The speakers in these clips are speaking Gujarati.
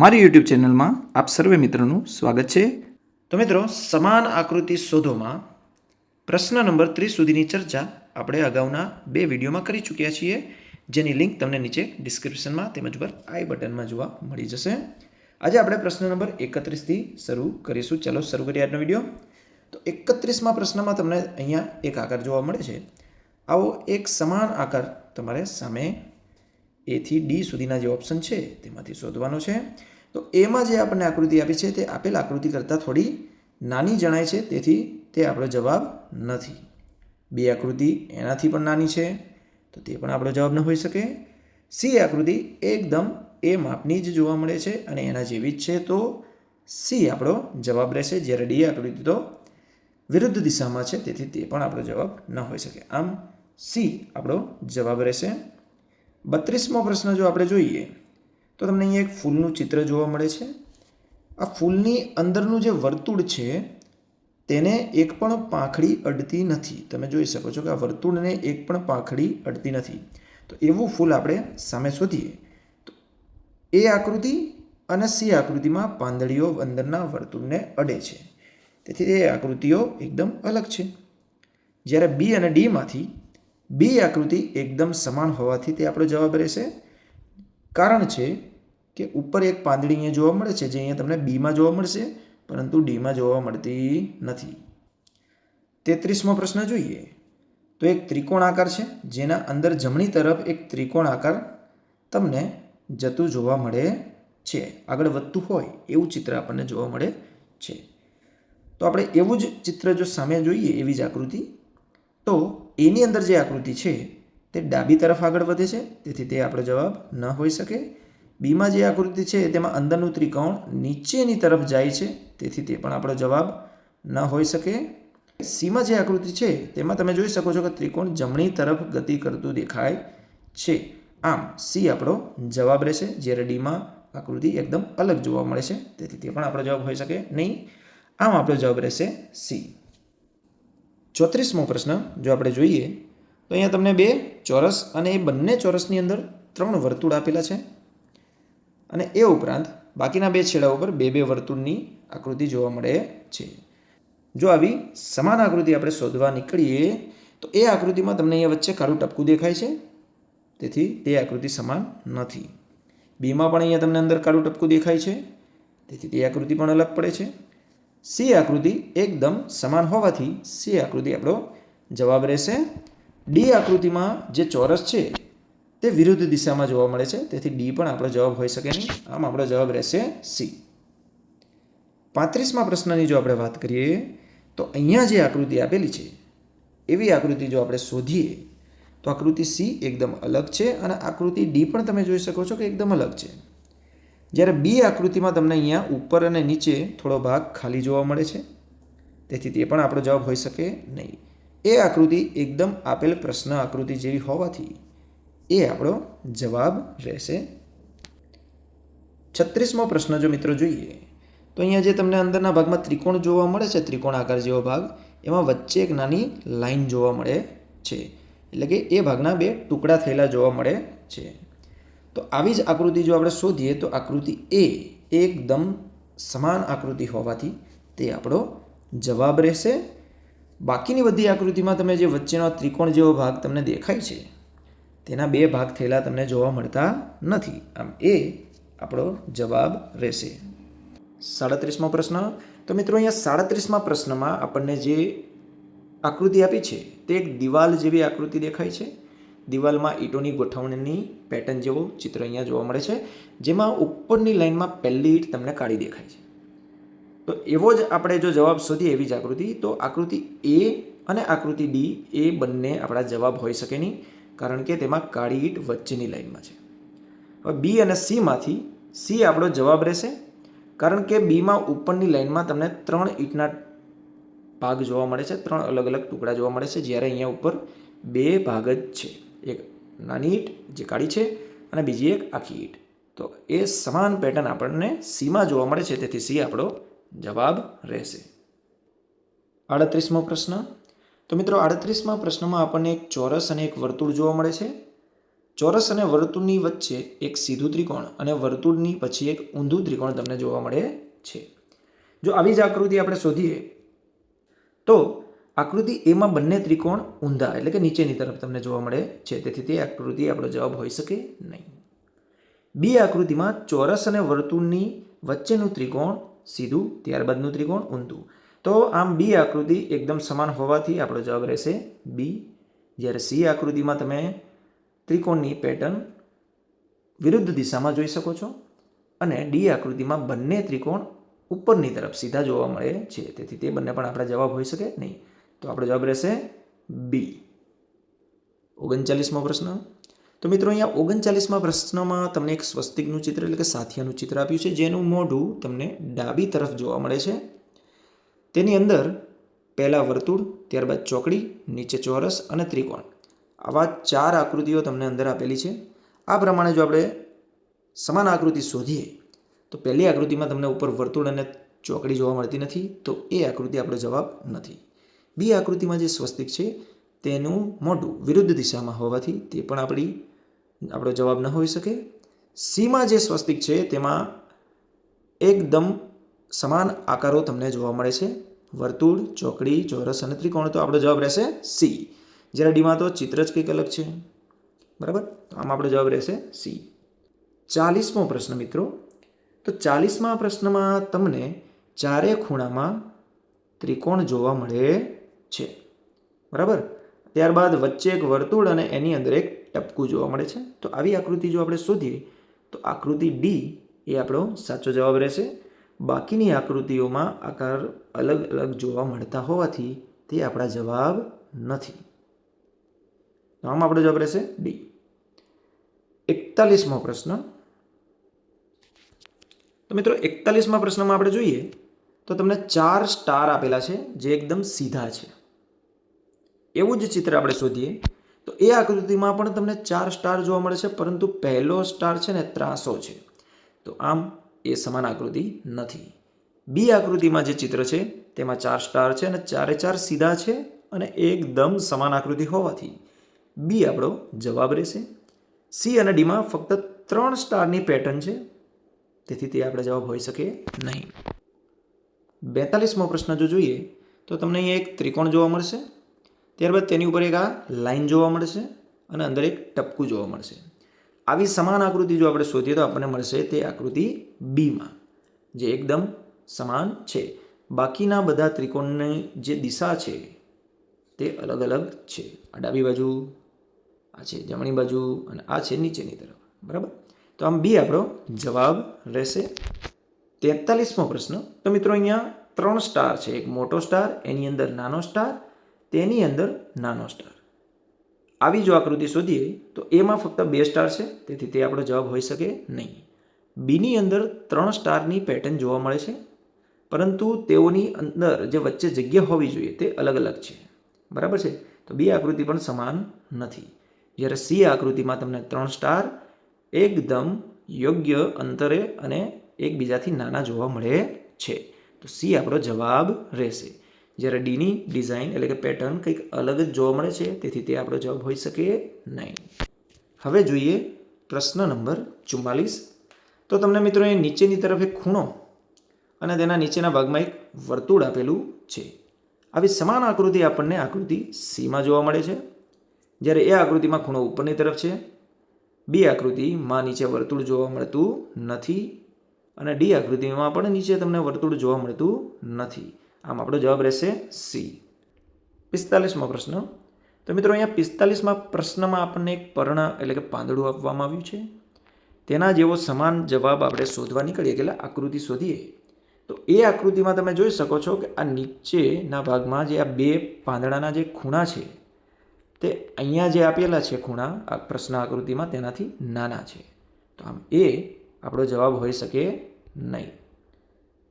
મારી યુટ્યુબ ચેનલમાં આપ સર્વે મિત્રોનું સ્વાગત છે. તો મિત્રો, સમાન આકૃતિ શોધોમાં પ્રશ્ન નંબર ત્રીસ સુધીની ચર્ચા આપણે અગાઉના બે વિડીયોમાં કરી ચૂક્યા છીએ. જેની લિંક તમને નીચે ડિસ્ક્રિપ્શનમાં તેમજ પર આઈ બટનમાં જોવા મળી જશે. આજે આપણે પ્રશ્ન નંબર એકત્રીસથી શરૂ કરીશું. ચાલો શરૂ કરીએ આજનો વીડિયો. તો એકત્રીસમાં પ્રશ્નમાં તમને અહીંયા એક આકાર જોવા મળે છે. આવો એક સમાન આકાર તમારે સામે એથી ડી સુધીના જે ઓપ્શન છે તેમાંથી શોધવાનો છે. તો એમાં જે આપણને આકૃતિ આપી છે તે આપેલ આકૃતિ કરતાં થોડી નાની જણાય છે, તેથી તે આપણો જવાબ નથી. બે આકૃતિ એનાથી પણ નાની છે, તો તે પણ આપણો જવાબ ન હોઈ શકે. સી આકૃતિ એકદમ એ માપની જ જોવા મળે છે અને એના જેવી જ છે, તો સી આપણો જવાબ રહેશે જ્યારે ડી આકૃતિ તો વિરુદ્ધ દિશામાં છે, તેથી તે પણ આપણો જવાબ ન હોઈ શકે. આમ સી આપણો જવાબ રહેશે. બત્રીસમો પ્રશ્ન જો આપણે જોઈએ તો તમને અહીંયા એક ફૂલનું ચિત્ર જોવા મળે છે. આ ફૂલની અંદરનું જે વર્તુળ છે, તેને એક પણ પાંખડી અડતી નથી. તમે જોઈ શકો છો કે આ વર્તુળને એક પણ પાંખડી અડતી નથી. તો એવું ફૂલ આપણે સામે શોધીએ. તો એ આકૃતિ અને સી આકૃતિમાં પાંદડીઓ અંદરના વર્તુળને અડે છે. તેથી એ આકૃતિઓ એકદમ અલગ છે. જ્યારે બી અને ડીમાંથી બી આકૃતિ એકદમ સમાન હોવાથી તે આપણો જવાબ રહેશે. કારણ છે કે ઉપર એક પાંદડી અહીંયા જોવા મળે છે, જે અહીંયા તમને બીમાં જોવા મળશે, પરંતુ ડીમાં જોવા મળતી નથી. તેત્રીસમો પ્રશ્ન જોઈએ. તો એક ત્રિકોણ આકાર છે, જેના અંદર જમણી તરફ એક ત્રિકોણ આકાર તમને જતું જોવા મળે છે. આગળ વધતું હોય એવું ચિત્ર આપણને જોવા મળે છે. તો આપણે એવું જ ચિત્ર જો સામે જોઈએ એવી જ આકૃતિ, તો એની અંદર જે આકૃતિ છે, તે ડાબી તરફ આગળ વધે છે, તેથી તે આપણો જવાબ ન હોઈ શકે. બીમાં જે આકૃતિ છે તેમાં અંદરનું ત્રિકોણ નીચેની તરફ જાય છે, તેથી તે પણ આપણો જવાબ ન હોઈ શકે. સીમાં જે આકૃતિ છે તેમાં તમે જોઈ શકો છો કે ત્રિકોણ જમણી તરફ ગતિ કરતું દેખાય છે. આમ સી આપણો જવાબ રહેશે, જ્યારે ડીમાં આકૃતિ એકદમ અલગ જોવા મળે છે, તેથી તે પણ આપણો જવાબ હોઈ શકે નહીં. આમ આપણો જવાબ રહેશે સી. ચોત્રીસમો પ્રશ્ન જો આપણે જોઈએ, તો અહીંયા તમને બે ચોરસ અને એ બંને ચોરસની અંદર ત્રણ વર્તુળ આપેલા છે. અને એ ઉપરાંત બાકીના બે છેડા ઉપર બે બે વર્તુળની આકૃતિ જોવા મળે છે. જો આવી સમાન આકૃતિ આપણે શોધવા નીકળીએ, તો એ આકૃતિમાં તમને અહીંયા વચ્ચે કાળું ટપકું દેખાય છે. તેથી તે આકૃતિ સમાન નથી. બીમાં પણ અહીંયા તમને અંદર કાળું ટપકું દેખાય છે. તેથી તે આકૃતિ પણ અલગ પડે છે. સી આકૃતિ એકદમ સમાન હોવાથી સી આકૃતિ આપણો જવાબ રહેશે. ડી આકૃતિમાં જે ચોરસ છે તે વિરુદ્ધ દિશામાં જોવા મળે છે. તેથી ડી પણ આપણો જવાબ હોઈ શકે નહીં. આમ આપણો જવાબ રહેશે સી. પાંત્રીસમાં પ્રશ્નની જો આપણે વાત કરીએ, તો અહીંયા જે આકૃતિ આપેલી છે, એવી આકૃતિ જો આપણે શોધીએ, તો આકૃતિ સી એકદમ અલગ છે અને આકૃતિ ડી પણ તમે જોઈ શકો છો કે એકદમ અલગ છે. જ્યારે બી આકૃતિમાં તમને અહીંયા ઉપર અને નીચે થોડો ભાગ ખાલી જોવા મળે છે. તેથી તે પણ આપણો જવાબ હોઈ શકે નહીં. એ આકૃતિ એકદમ આપેલ પ્રશ્ન આકૃતિ જેવી હોવાથી એ આપણો જવાબ રહેશે. છત્રીસમો પ્રશ્ન જો મિત્રો જોઈએ, તો અહીંયા જે તમને અંદરના ભાગમાં ત્રિકોણ જોવા મળે છે ત્રિકોણ આકાર જેવો ભાગ, એમાં વચ્ચે એક નાની લાઈન જોવા મળે છે. એટલે કે એ ભાગના બે ટુકડા થયેલા જોવા મળે છે. તો આવી જ આકૃતિ જો આપણે શોધીએ, તો આકૃતિ એ એકદમ સમાન આકૃતિ હોવાથી તે આપણો જવાબ રહેશે. બાકીની બધી આકૃતિમાં તમે જે વચ્ચેનો ત્રિકોણ જેવો ભાગ તમને દેખાય છે તેના બે ભાગ થયેલા તમને જોવા મળતા નથી. આમ એ આપણો જવાબ રહેશે. સાડત્રીસમો પ્રશ્ન. તો મિત્રો અહીંયા સાડત્રીસમાં પ્રશ્નમાં આપણને જે આકૃતિ આપી છે, તે એક દિવાલ જેવી આકૃતિ દેખાય છે. દિવાલમાં ઈંટોની ગોઠવણીની પેટર્ન જેવું ચિત્ર અહીંયા જોવા મળે છે, જેમાં ઉપરની લાઇનમાં પહેલી ઈંટ તમને કાળી દેખાય છે. તો એવો જ આપણે જો જવાબ શોધીએ એવી જ આકૃતિ, તો આકૃતિ એ અને આકૃતિ ડી એ બંને આપણા જવાબ હોઈ શકે નહીં. કારણ કે તેમાં કાળી ઈંટ વચ્ચેની લાઇનમાં છે. હવે બી અને સીમાંથી સી આપણો જવાબ રહેશે, કારણ કે બીમાં ઉપરની લાઇનમાં તમને ત્રણ ઈંટના ભાગ જોવા મળે છે, ત્રણ અલગ અલગ ટુકડા જોવા મળે છે, જ્યારે અહીંયા ઉપર બે ભાગ જ છે. એક નાની ઈંટ, જે કાળી છે, અને બીજી એક આખી ઈંટ. તો એ સમાન પેટર્ન આપણને સીમાં જોવા મળે છે, તેથી સી આપણો જવાબ રહેશે. આડત્રીસમો પ્રશ્ન. તો મિત્રો આડત્રીસમાં પ્રશ્નમાં આપણને એક ચોરસ અને એક વર્તુળ જોવા મળે છે. ચોરસ અને વર્તુળની વચ્ચે એક સીધું ત્રિકોણ અને વર્તુળની પછી એક ઊંધું ત્રિકોણ તમને જોવા મળે છે. જો આવી જ આકૃતિ આપણે શોધીએ, તો આકૃતિ એમાં બંને ત્રિકોણ ઊંધા એટલે કે નીચેની તરફ તમને જોવા મળે છે. તેથી તે આકૃતિ આપણો જવાબ હોઈ શકે નહીં. બી આકૃતિમાં ચોરસ અને વર્તુળની વચ્ચેનું ત્રિકોણ સીધું, ત્યારબાદનું ત્રિકોણ ઊંધું. તો આમ બી આકૃતિ એકદમ સમાન હોવાથી આપણો જવાબ રહેશે બી જ્યારે સી આકૃતિમાં તમે ત્રિકોણની પેટર્ન વિરુદ્ધ દિશામાં જોઈ શકો છો અને ડી આકૃતિમાં બંને ત્રિકોણ ઉપરની તરફ સીધા જોવા મળે છે. તેથી તે બંને પણ આપણા જવાબ હોઈ શકે નહીં. તો આપણો જવાબ રહેશે બી ઓગણચાલીસમો પ્રશ્ન. તો મિત્રો અહીંયા ઓગણચાલીસમાં પ્રશ્નમાં તમને એક સ્વસ્તિકનું ચિત્ર એટલે કે સાથિયાનું ચિત્ર આપ્યું છે. જેનું મોઢું તમને ડાબી તરફ જોવા મળે છે. તેની અંદર પહેલાં વર્તુળ, ત્યારબાદ ચોકડી, નીચે ચોરસ અને ત્રિકોણ. આવા ચાર આકૃતિઓ તમને અંદર આપેલી છે. આ પ્રમાણે જો આપણે સમાન આકૃતિ શોધીએ, તો પહેલી આકૃતિમાં તમને ઉપર વર્તુળ અને ચોકડી જોવા મળતી નથી, તો એ આકૃતિ આપણો જવાબ નથી. બી આકૃતિમાં જે સ્વસ્તિક છે, તેનું મોઢું વિરુદ્ધ દિશામાં હોવાથી તે પણ આપણી, આપણો જવાબ ન હોઈ શકે. સીમાં જે સ્વસ્તિક છે, તેમાં એકદમ સમાન આકારો તમને જોવા મળે છે. વર્તુળ, ચોકડી, ચોરસ અને ત્રિકોણ. તો આપણો જવાબ રહેશે સી જ્યારે ડીમાં તો ચિત્ર જ કંઈક અલગ છે. બરાબર? તો આમ આપણો જવાબ રહેશે સી ચાલીસમો પ્રશ્ન મિત્રો. તો ચાલીસમા પ્રશ્નમાં તમને ચારે ખૂણામાં ત્રિકોણ જોવા મળે છે. બરાબર? ત્યારબાદ વચ્ચે એક વર્તુળ અને એની અંદર એક ટપકું જોવા મળે છે. તો આવી આકૃતિ જો આપણે શોધીએ, તો આકૃતિ ડી એ આપણો સાચો જવાબ રહેશે. બાકીની આકૃતિઓમાં આકાર અલગ અલગ જોવા મળતા હોવાથી તે આપણા જવાબ નથી. તો આમ આપણો જવાબ રહેશે ડી એકતાલીસમો પ્રશ્ન. તો મિત્રો એકતાલીસમા પ્રશ્નમાં આપણે જોઈએ તો તમને ચાર સ્ટાર આપેલા છે જે એકદમ સીધા છે. એવું જ ચિત્ર આપણે શોધીએ. તો એ આકૃતિમાં પણ તમને ચાર સ્ટાર જોવા મળે છે, પરંતુ પહેલો સ્ટાર છે ને ત્રાસો છે. તો આમ એ સમાન આકૃતિ નથી. બી આકૃતિમાં જે ચિત્ર છે, તેમાં ચાર સ્ટાર છે અને ચારે ચાર સીધા છે અને એકદમ સમાન આકૃતિ હોવાથી. બી આપણો જવાબ રહેશે. સી અને ડીમાં ફક્ત ત્રણ સ્ટારની પેટર્ન છે, તેથી તે આપણે જવાબ હોઈ શકે નહીં. બેતાલીસમો પ્રશ્ન જો જોઈએ, તો તમને અહીંયા એક ત્રિકોણ જોવા મળશે. ત્યારબાદ તેની ઉપર એક આ લાઈન જોવા મળશે અને અંદર એક ટપકું જોવા મળશે. આવી સમાન આકૃતિ જો આપણે શોધીએ તો આપણને મળશે તે આકૃતિ બીમાં, જે એકદમ સમાન છે. બાકીના બધા ત્રિકોણની જે દિશા છે તે અલગ અલગ છે. આ ડાબી બાજુ, આ છે જમણી બાજુ અને આ છે નીચેની તરફ. બરાબર? તો આમ બી આપણો જવાબ રહેશે તેતાલીસમો પ્રશ્ન. તો મિત્રો અહીંયા ત્રણ સ્ટાર છે. એક મોટો સ્ટાર, એની અંદર નાનો સ્ટાર, તેની અંદર નાનો સ્ટાર. આવી જો આકૃતિ શોધીએ, તો એમાં ફક્ત બે સ્ટાર છે, તેથી તે આપણો જવાબ હોઈ શકે નહીં. બીની અંદર ત્રણ સ્ટારની પેટર્ન જોવા મળે છે, પરંતુ તેઓની અંદર જે વચ્ચે જગ્યા હોવી જોઈએ તે અલગ અલગ છે. બરાબર છે? તો બી આકૃતિ પણ સમાન નથી. જ્યારે સી આકૃતિમાં તમને ત્રણ સ્ટાર એકદમ યોગ્ય અંતરે અને એકબીજાથી નાના જોવા મળે છે. તો સી આપણો જવાબ રહેશે. જ્યારે ડીની ડિઝાઇન એટલે કે પેટર્ન કંઈક અલગ જ જોવા મળે છે, તેથી તે આપણો જવાબ હોઈ શકે નહીં. હવે જોઈએ પ્રશ્ન નંબર ચુમ્માલીસ. તો તમને મિત્રો એ નીચેની તરફ એક ખૂણો અને તેના નીચેના ભાગમાં એક વર્તુળ આપેલું છે. આવી સમાન આકૃતિ આપણને આકૃતિ સીમાં જોવા મળે છે. જ્યારે એ આકૃતિમાં ખૂણો ઉપરની તરફ છે બી આકૃતિમાં નીચે વર્તુળ જોવા મળતું નથી અને ડી આકૃતિમાં પણ નીચે તમને વર્તુળ જોવા મળતું નથી. આમ આપણો જવાબ રહેશે સી. પિસ્તાલીસમો પ્રશ્ન. તો મિત્રો અહીંયા પિસ્તાલીસમાં પ્રશ્નમાં આપણને એક પર્ણ એટલે કે પાંદડું આપવામાં આવ્યું છે. તેના જેવો સમાન જવાબ આપણે શોધવા નીકળીએ કે આકૃતિ શોધીએ. તો એ આકૃતિમાં તમે જોઈ શકો છો કે આ નીચેના ભાગમાં જે આ બે પાંદડાના જે ખૂણા છે, તે અહીંયા જે આપેલા છે ખૂણા, આ પ્રશ્ન આકૃતિમાં તેનાથી નાના છે. તો આમ એ આપણો જવાબ હોઈ શકે નહીં.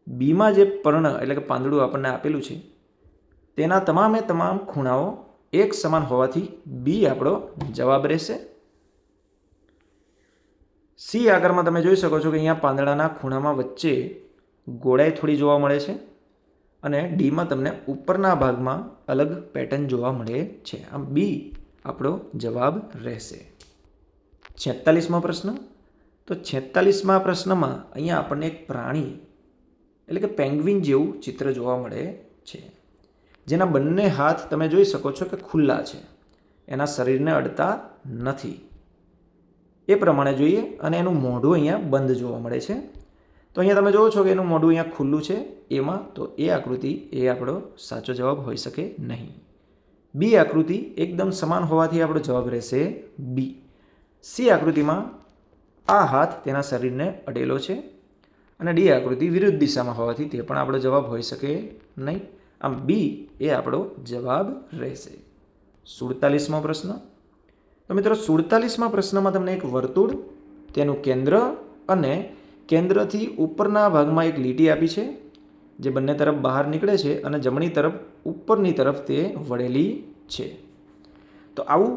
બીમાં જે પર્ણ એટલે કે પાંદડું આપણને આપેલું છે, તેના તમામે તમામ ખૂણાઓ એક સમાન હોવાથી બી આપણો જવાબ રહેશે. સી આકારમાં તમે જોઈ શકો છો કે અહીંયા પાંદડાના ખૂણામાં વચ્ચે ગોળાઈ થોડી જોવા મળે છે અને ડીમાં તમને ઉપરના ભાગમાં અલગ પેટર્ન જોવા મળે છે. આમ બી આપણો જવાબ રહેશે. છેતાલીસમો પ્રશ્ન. તો છેતાલીસમા પ્રશ્નમાં અહીંયા આપણને એક પ્રાણી એટલે કે પેંગ્વિન જેવું ચિત્ર જોવા મળે છે. જેના બંને હાથ તમે જોઈ શકો છો કે ખુલ્લા છે. એના શરીરને અડતા નથી. એ પ્રમાણે જોઈએ અને એનું મોઢું અહીંયા બંધ જોવા મળે છે. તો અહીંયા તમે જોવો છો કે એનું મોઢું અહીંયા ખુલ્લું છે. એમાં તો એ આકૃતિ, એ આપણો સાચો જવાબ હોઈ શકે નહીં. બી આકૃતિ એકદમ સમાન હોવાથી આપણો જવાબ રહેશે બી. સી આકૃતિમાં આ હાથ તેના શરીરને અડેલો છે. અને ડી આકૃતિ વિરુદ્ધ દિશામાં હોવાથી તે પણ આપણો જવાબ હોઈ શકે નહીં. આમ બી એ આપણો જવાબ રહેશે. સુડતાલીસમો પ્રશ્ન. તો મિત્રો સુડતાલીસમાં પ્રશ્નમાં તમને એક વર્તુળ, તેનું કેન્દ્ર અને કેન્દ્રથી ઉપરના ભાગમાં એક લીટી આપી છે, જે બંને તરફ બહાર નીકળે છે અને જમણી તરફ ઉપરની તરફ તે વળેલી છે. તો આવું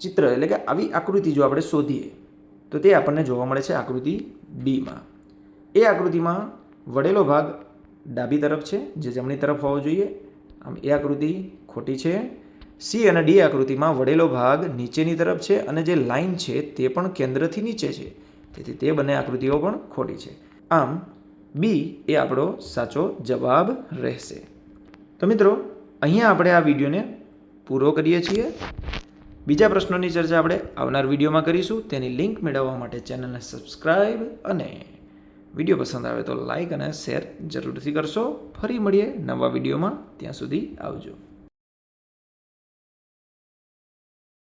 ચિત્ર એટલે કે આવી આકૃતિ જો આપણે શોધીએ, તો તે આપણને જોવા મળે છે આકૃતિ બીમાં. એ આકૃતિમાં વળેલો ભાગ ડાબી તરફ છે, જે જમણી તરફ હોવો જોઈએ. આમ એ આકૃતિ ખોટી છે. સી અને ડી આકૃતિમાં વળેલો ભાગ નીચેની તરફ છે અને જે લાઈન છે તે પણ કેન્દ્રથી નીચે છે. તેથી તે બંને આકૃતિઓ પણ ખોટી છે. આમ બી એ આપણો સાચો જવાબ રહેશે. તો મિત્રો, અહીંયા આપણે આ વિડીયોને પૂરો કરીએ છીએ. બીજા પ્રશ્નોની ચર્ચા આપણે આવનાર વિડીયોમાં કરીશું. તેની લિંક મેળવવા માટે ચેનલને સબસ્ક્રાઈબ અને વીડિયો પસંદ આવે તો લાઈક અને શેર જરૂરથી કરશો. ફરી મળીએ નવા વિડીયોમાં. ત્યાં સુધી આવજો.